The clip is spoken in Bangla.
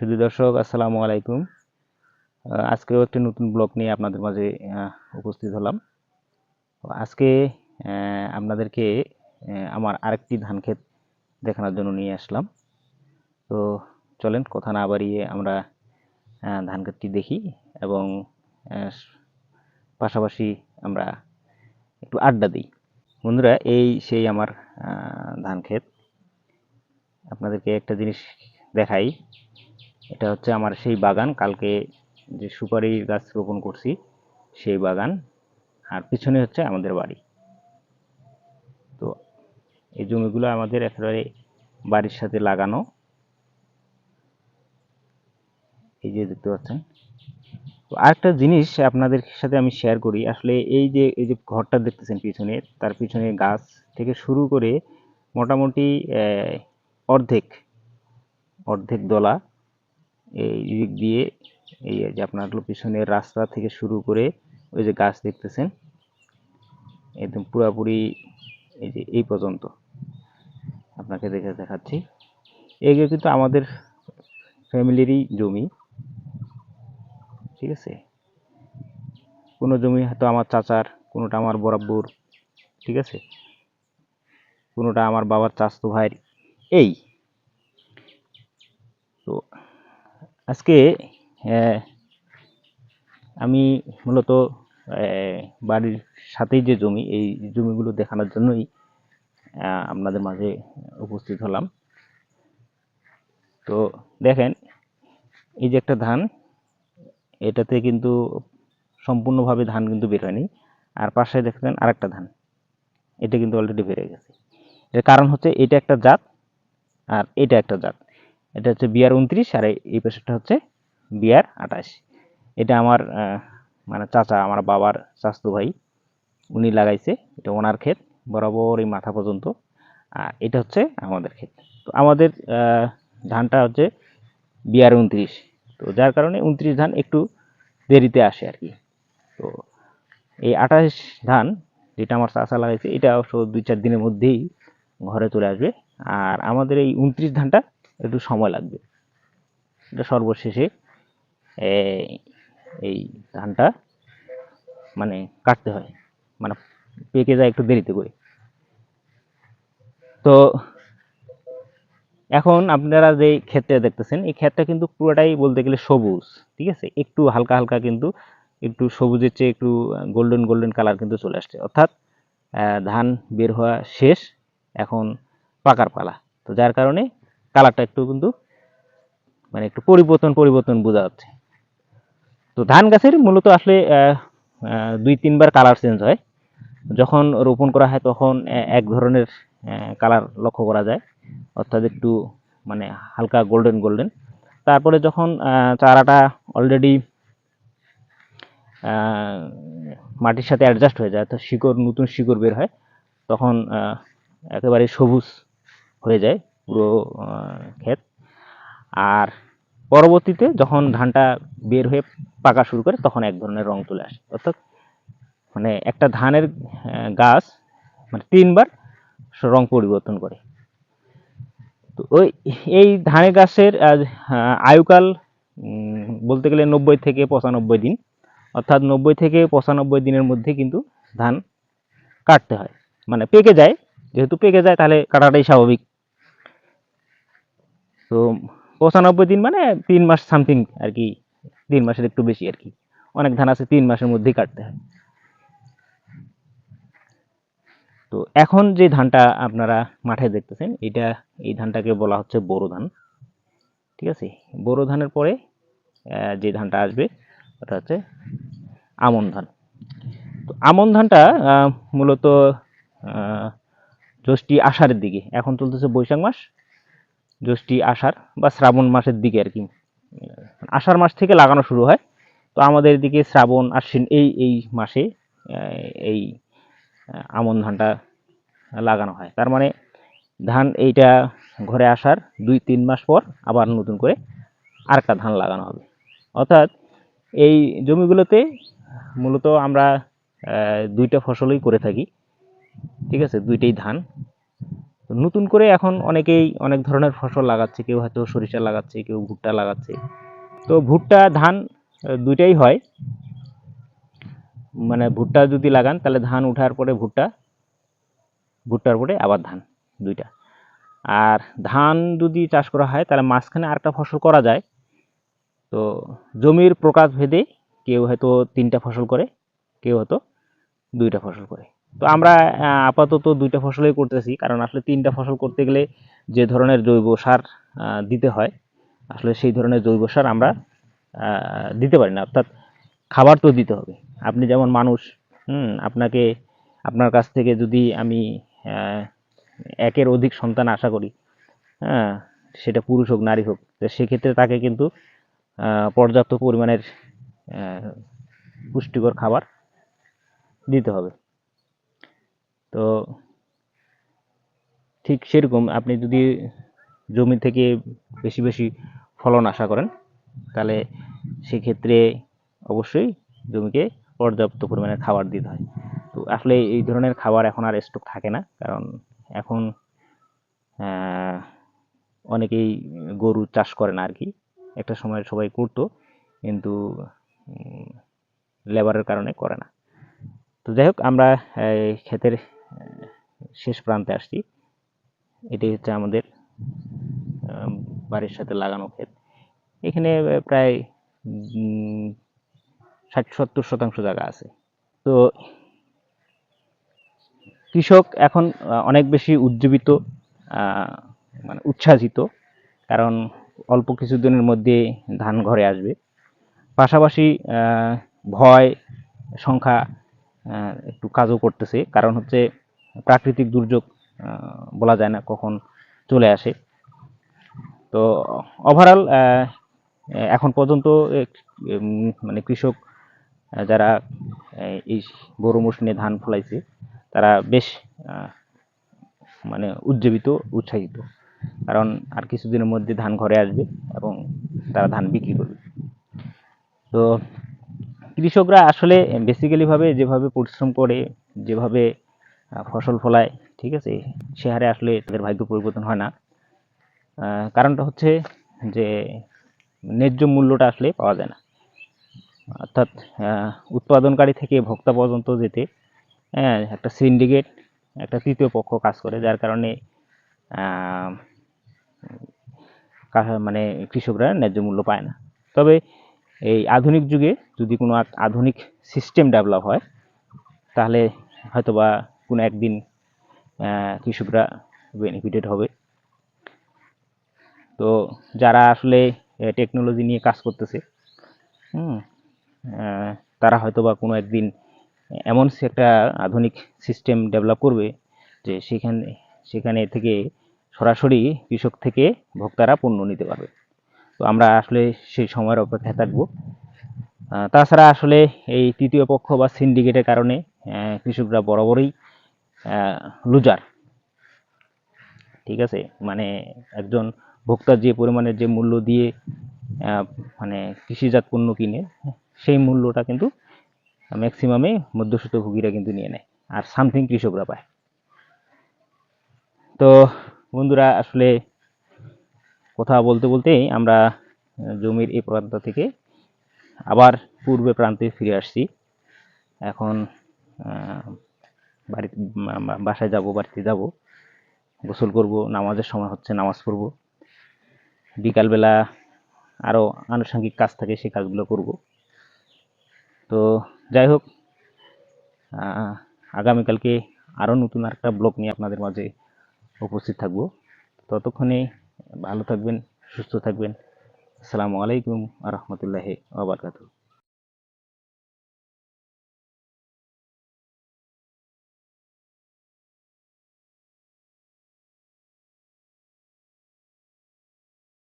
শুধু দর্শক, আসসালামু আলাইকুম। আজকেও একটি নতুন ব্লগ নিয়ে আপনাদের মাঝে উপস্থিত হলাম। আজকে আপনাদেরকে আমার আরেকটি ধান ক্ষেত দেখানোর জন্য নিয়ে আসলাম। তো চলেন, কথা না বাড়িয়ে আমরা ধান ক্ষেতটি দেখি এবং পাশাপাশি আমরা একটু আড্ডা দিই। বন্ধুরা, এই সেই আমার ধান ক্ষেত। আপনাদেরকে একটা জিনিস দেখাই। এটা হচ্ছে আমার সেই বাগান। কালকে যে সুপারি গাছ রোপণ করছি, সেই বাগান। আর পিছনে হচ্ছে আমাদের বাড়ি। তো এই জমিগুলো আমাদের একেবারে বাড়ির সাথে লাগানো। এই যে দেখতে পাচ্ছেন। তো আরেকটা জিনিস আপনাদের সাথে আমি শেয়ার করি। আসলে এই যে এই যে ঘরটা দেখতেছেন পিছনে, তার পিছনে গাছ থেকে শুরু করে মোটামুটি অর্ধেক অর্ধেক দলা এই দিক দিয়ে এই যে আপনার পিছনের রাস্তা থেকে শুরু করে ওই যে গাছ দেখতেছেন, একদম পুরাপুরি এই যে এই পর্যন্ত। আপনাকে দেখে দেখাচ্ছি। এইগুলো কিন্তু আমাদের ফ্যামিলিরই জমি। ঠিক আছে? কোনো জমি হয়তো আমার চাচার, কোনোটা আমার বরাব্বর। ঠিক আছে? কোনোটা আমার বাবার চাচতো ভাইয়ের। এই তো আজকে আমি মূলত বাড়ির সাথেই যে জমি, এই জমিগুলো দেখানোর জন্যই আপনাদের মাঝে উপস্থিত হলাম। তো দেখেন, এই যে একটা ধান, এটাতে কিন্তু সম্পূর্ণভাবে ধান কিন্তু বের হয়নি। আর পাশে দেখবেন আরেকটা ধান, এটা কিন্তু অলরেডি বেড়ে গেছে। এর কারণ হচ্ছে এটা একটা জাত, আর এটা একটা জাত। এটা হচ্ছে বিয়ার উনত্রিশ, আর এই- পাশেরটা হচ্ছে বিয়ার আঠাশ। এটা আমার মানে চাচা, আমার বাবার চাচতো ভাই, উনি লাগাইছে। এটা ওনার ক্ষেত বরাবর এই মাথা পর্যন্ত। আর এটা হচ্ছে আমাদের ক্ষেত। তো আমাদের ধানটা হচ্ছে বিয়ার উনত্রিশ। তো যার কারণে উনত্রিশ ধান একটু দেরিতে আসে আর কি। তো এই আঠাশ ধান যেটা আমার চাষা লাগাইছে, এটা অবশ্য দুই চার দিনের মধ্যেই ঘরে চলে আসবে। আর আমাদের এই উনত্রিশ ধানটা একটু সময় লাগবে। এটা সর্বশেষে এই ধানটা মানে কাটতে হয়। মানে পেকে যায় একটু দেরিতে করে। তো এখন আপনারা যে ক্ষেতটা দেখতেছেন, এই ক্ষেতটা কিন্তু পুরোটাই বলতে গেলে সবুজ, ঠিক আছে? একটু হালকা হালকা কিন্তু একটু সবুজের চেয়ে একটু গোল্ডেন গোল্ডেন কালার কিন্তু চলে আসছে। অর্থাৎ ধান বের হওয়া শেষ, এখন পাকার পালা। তো যার কারণে কালারটা একটু কিন্তু মানে একটু পরিবর্তন পরিবর্তন বোঝা যাচ্ছে। তো ধান গাছের মূলত আসলে দুই, তিনবার কালার চেঞ্জ হয়। যখন রোপণ করা হয় তখন এক ধরনের কালার লক্ষ্য করা যায়। অর্থাৎ একটু মানে হালকা গোল্ডেন গোল্ডেন তারপরে যখন চারাটা অলরেডি মাটির সাথে অ্যাডজাস্ট হয়ে যায়, অর্থাৎ শিকড়, নতুন শিকড় বের হয়, তখন একেবারে সবুজ হয়ে যায়। পুরো ক্ষেত। আর পরবর্তীতে যখন ধানটা বের হয়ে পাকা শুরু করে, তখন এক ধরনের রং চলে আসে। অর্থাৎ মানে একটা ধানের গাছ মানে তিনবার রং পরিবর্তন করে। তো ওই, এই ধানের গাছের আয়ুকাল বলতে গেলে নব্বই থেকে পঁচানব্বই দিন। অর্থাৎ নব্বই থেকে পঁচানব্বই দিনের মধ্যে কিন্তু ধান কাটতে হয়। মানে পেকে যায়। যেহেতু পেকে যায়, তাহলে কাটাটাই স্বাভাবিক। তো পঁচানব্বই দিন মানে তিন মাস সামথিং আর কি, তিন মাসের একটু বেশি আর কি। অনেক ধান আছে, তিন মাসের মধ্যেই কাটতে হয়। তো এখন যে ধানটা আপনারা মাঠে দেখতেছেন, এটা, এই ধানটাকে বলা হচ্ছে বোরো ধান। ঠিক আছে? বোরো ধানের পরে যে ধানটা আসবে, ওটা হচ্ছে আমন ধান। তো আমন ধানটা মূলত জ্যৈষ্ঠী আষাঢ়ের দিকে। এখন চলতেছে বৈশাখ মাস। জ্যৈষ্ঠী, আষাঢ় বা শ্রাবণ মাসের দিকে আর কি। আষাঢ় মাস থেকে লাগানো শুরু হয়। তো আমাদের দিকে শ্রাবণ, আশ্বিন এই এই মাসে এই আমন ধানটা লাগানো হয়। তার মানে ধান এইটা ঘরে আসার দুই, তিন মাস পর আবার নতুন করে আরেকটা ধান লাগানো হবে। অর্থাৎ এই জমিগুলোতে মূলত আমরা দুইটা ফসলই করে থাকি। ঠিক আছে? দুইটাই ধান। নতুন করে এখন অনেকেই অনেক ধরনের ফসল লাগাচ্ছে, কেউ হয়তো সরিষা লাগাচ্ছে, কেউ ভুট্টা লাগাচ্ছে। তো ভুট্টা, ধান দুইটাই হয়। মানে ভুট্টা যদি লাগান, তাহলে ধান উঠার পরে ভুট্টা, ভুট্টার পরে আবার ধান, দুইটা। আর ধান যদি চাষ করা হয়, তাহলে মাঝখানে আরেকটা ফসল করা যায়। তো জমির প্রকার ভেদে কেউ হয়তো তিনটা ফসল করে, কেউ হয়তো দুইটা ফসল করে। তো আমরা আপাতত দুইটা ফসলই করতেছি। কারণ আসলে তিনটা ফসল করতে গেলে যে ধরনের জৈব সার দিতে হয়, আসলে সেই ধরনের জৈব সার আমরা দিতে পারি না। অর্থাৎ খাবার তো দিতে হবে। আপনি যেমন মানুষ, হুম, আপনাকে, আপনার কাছ থেকে যদি আমি একের অধিক সন্তান আশা করি হ্যাঁ সেটা পুরুষ হোক, নারী হোক, তো সেক্ষেত্রে তাকে কিন্তু পর্যাপ্ত পরিমাণের পুষ্টিকর খাবার দিতে হবে। তো ঠিক সেরকম আপনি যদি জমি থেকে বেশি বেশি ফলন আশা করেন, তাহলে সেক্ষেত্রে অবশ্যই জমিকে পর্যাপ্ত পরিমাণে খাবার দিতে হয়। তো আসলে এই ধরনের খাবার এখন আর স্টক থাকে না, কারণ এখন অনেকেই গরু চাষ করে না আর কি একটা সময় সবাই করতো, কিন্তু লেবারের কারণে করে না। তো যাই হোক, আমরা ক্ষেতের শেষ প্রান্তে আসছি। এটাই হচ্ছে আমাদের বাড়ির সাথে লাগানো ক্ষেত। এখানে প্রায় ষাট, সত্তর শতাংশ জায়গা আছে। তো কৃষক এখন অনেক বেশি উজ্জীবিত মানে উচ্ছ্বাসিত, কারণ অল্প কিছুদিনের মধ্যে ধান ঘরে আসবে। পাশাপাশি ভয়, সংখ্যা একটু কাজও করতেছে। কারণ হচ্ছে প্রাকৃতিক দুর্যোগ বলা যায় না কখন চলে আসে। তো ওভারঅল এখন পর্যন্ত মানে কৃষক যারা এই গরু মৌসুমে ধান ফলাইছে, তারা বেশ মানে উজ্জীবিত, উৎসাহিত। কারণ আর কিছুদিনের মধ্যে ধান ঘরে আসবে এবং তারা ধান বিক্রি করবে। তো কৃষকরা আসলে বেসিক্যালি ভাবে যেভাবে পরিশ্রম করে, যেভাবে ফসল ফলায়, ঠিক আছে? সে হারে আসলে তাদের ভাগ্য পরিবর্তন হয় না। কারণটা হচ্ছে যে ন্যায্য মূল্যটা আসলে পাওয়া যায় না। অর্থাৎ উৎপাদনকারী থেকে ভোক্তা পর্যন্ত যেতে হ্যাঁ একটা সিন্ডিকেট একটা তৃতীয় পক্ষ কাজ করে, যার কারণে মানে কৃষকরা ন্যায্য মূল্য পায় না। তবে এই আধুনিক যুগে যদি কোনো আধুনিক সিস্টেম ডেভেলপ হয়, তাহলে হয়তোবা কোনো একদিন কৃষকরা বেনিফিটেড হবে। তো যারা আসলে টেকনোলজি নিয়ে কাজ করতেছে, হুম তারা হয়তোবা কোনো একদিন, এমন একটা আধুনিক সিস্টেম ডেভেলপ করবে যে সেখানে সেখানে থেকে সরাসরি কৃষক থেকে ভোক্তারা পণ্য নিতে পারবে। তো আমরা আসলে সেই সময়ের অপেক্ষায় থাকব। তাছাড়া আসলে এই তৃতীয় পক্ষ বা সিন্ডিকেটের কারণে কৃষকরা বরাবরই লুজার। ঠিক আছে? মানে একজন ভোক্তা যে পরিমাণে যে মূল্য দিয়ে মানে কৃষিজাত পণ্য কিনে সেই মূল্যটা কিন্তু ম্যাক্সিমামে মধ্যস্বত্বভোগীরা কিন্তু নিয়ে নেয় আর সামথিং কৃষকরা পায়। তো বন্ধুরা, আসলে কথা বলতে বলতেই আমরা জমির এই প্রান্ত থেকে আবার পূর্বে প্রান্তে ফিরে আসছি। এখন আহ, বাড়ি বা- বা- বাসায় যাব বাড়িতে যাব। গোসল করব নামাজের সময় হচ্ছে নামাজ পড়ব। বিকালবেলা আরও আনুষঙ্গিক কাজ থাকে সেই কাজগুলো করব। তো যাই হোক আগামীকালকে আরও নতুন একটা ব্লগ নিয়ে আপনাদের মাঝে উপস্থিত থাকব। ততক্ষণে ভালো থাকবেন সুস্থ থাকবেন। আসসালামু আলাইকুম আ রহমতুল্লাহি ওবরকাতুহ